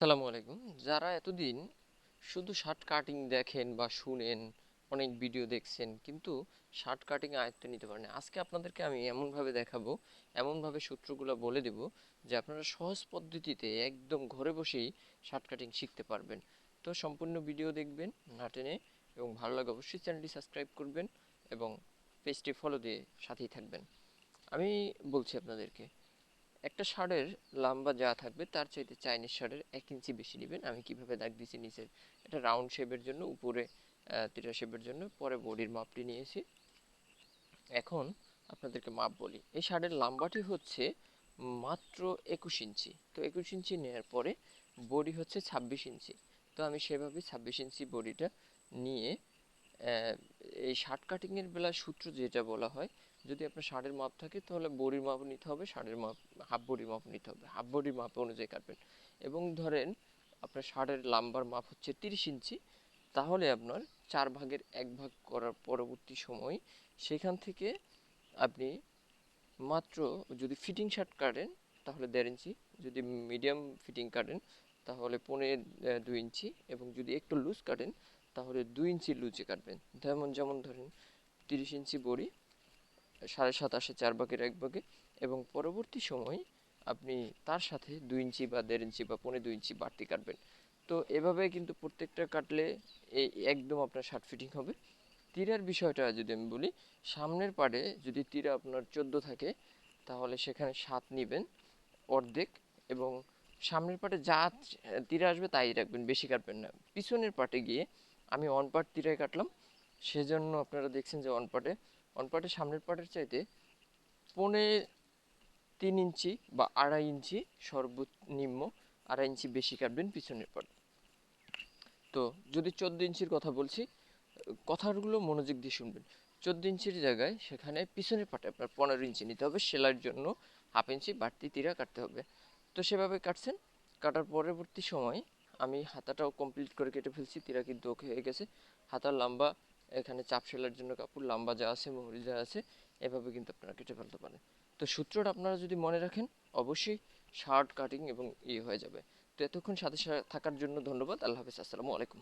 আসসালামু আলাইকুম। যারা এতদিন শুধু শার্ট কাটিং দেখেন বা শুনেন, অনেক ভিডিও দেখছেন, কিন্তু শার্ট কাটিং আয়ত্তে নিতে পারেন। আজকে আপনাদেরকে আমি এমনভাবে দেখাবো, এমনভাবে সূত্রগুলো বলে দেব যে আপনারা সহজ পদ্ধতিতে একদম ঘরে বসেই শার্ট কাটিং শিখতে পারবেন। তো সম্পূর্ণ ভিডিও দেখবেন না টেনে এবং ভালো লাগে অবশ্যই চ্যানেলটি সাবস্ক্রাইব করবেন এবং পেজটি ফলো দিয়ে সাথেই থাকবেন। আমি বলছি আপনাদেরকে একটা শার্টের লম্বা যা থাকবে, তার চাইতে চাইনিজ শার্টের এক ইঞ্চি বেশি নেবেন। আমি কীভাবে দাগ দিয়েছি নিচে? এটা রাউন্ড শেপের জন্য, উপরে তিরা শেপের জন্য, পরে বডির মাপটি নিয়েছি। এখন আপনাদেরকে মাপ বলি। এই শার্টের লম্বাটি হচ্ছে মাত্র একুশ ইঞ্চি। তো একুশ ইঞ্চি নেওয়ার পরে বডি হচ্ছে ছাব্বিশ ইঞ্চি। তো আমি সেভাবে ছাব্বিশ ইঞ্চি বডিটা নিয়ে এই শার্ট কাটিংয়ের বেলা সূত্র যেটা বলা হয় যদি আপনার শার্টের মাপ থাকে তাহলে বডির মাপ নিতে হবে শার্টের মাপ হাফ বডির মাপ নিতে হবে। হাফ বডির মাপ অনুযায়ী কাটবেন। এবং ধরেন আপনার শার্টের লাম্বার মাপ হচ্ছে তিরিশ ইঞ্চি তাহলে আপনার চার ভাগের এক ভাগ করার পরবর্তী সময় সেখান থেকে আপনি মাত্র যদি ফিটিং শার্ট কাটেন তাহলে দেড় ইঞ্চি যদি মিডিয়াম ফিটিং কাটেন তাহলে পৌনে আহ, দুই ইঞ্চি এবং যদি একটু লুজ কাটেন তাহলে দুই ইঞ্চি লুজে কাটবেন। যেমন যেমন ধরেন, তিরিশ ইঞ্চি বড়ি, সাড়ে সাত আসে চার ভাগের এক ভাগে এবং পরবর্তী সময় আপনি তার সাথে দুই ইঞ্চি বা দেড় ইঞ্চি বা পৌনে দুই ইঞ্চি বাড়তি কাটবেন। তো এভাবে কিন্তু প্রত্যেকটা কাটলে এই একদম আপনার শার্ট ফিটিং হবে। তীরার বিষয়টা যদি আমি বলি, সামনের পাড়ে যদি তীরা আপনার চোদ্দ থাকে, তাহলে সেখানে সাত নেবেন অর্ধেক এবং সামনের পাটে যা তীরা আসবে তাই রাখবেন, বেশি কাটবেন না। পিছনের পাটে গিয়ে আমি অন পাট তীরায় কাটলাম। সেজন্য আপনারা দেখছেন যে অন পাটে অন পাটের সামনের পাটের চাইতে পৌনে তিন ইঞ্চি বা আড়াই ইঞ্চি সর্বনিম্ন আড়াই ইঞ্চি বেশি কাটবেন পিছনের পাট তো যদি চোদ্দ ইঞ্চির কথা বলছি, কথাগুলো মনোযোগ দিয়ে শুনবেন। চোদ্দ ইঞ্চির জায়গায় সেখানে পিছনের পাটে আপনার পনেরো ইঞ্চি নিতে হবে। সেলাইয়ের জন্য হাফ ইঞ্চি বাড়তি তীরা কাটতে হবে। তো সেভাবে কাটছেন। কাটার পরবর্তী সময় আমি হাতাটাও কমপ্লিট করে কেটে ফেলছি তীরা কিন্তু ওকে হয়ে গেছে। হাতার লম্বা, এখানে চাপ সেলার জন্য কাপড়, লম্বা যা আছে, মোহরি যা আছে, এভাবে কিন্তু আপনারা কেটে ফেলতে পারেন। তো সূত্রটা আপনারা যদি মনে রাখেন, অবশ্যই শার্ট কাটিং এবং ইয়ে হয়ে যাবে। তো এতক্ষণ সাথে সাথে থাকার জন্য ধন্যবাদ, আল্লাহ হাফিজ, আসসালামু আলাইকুম।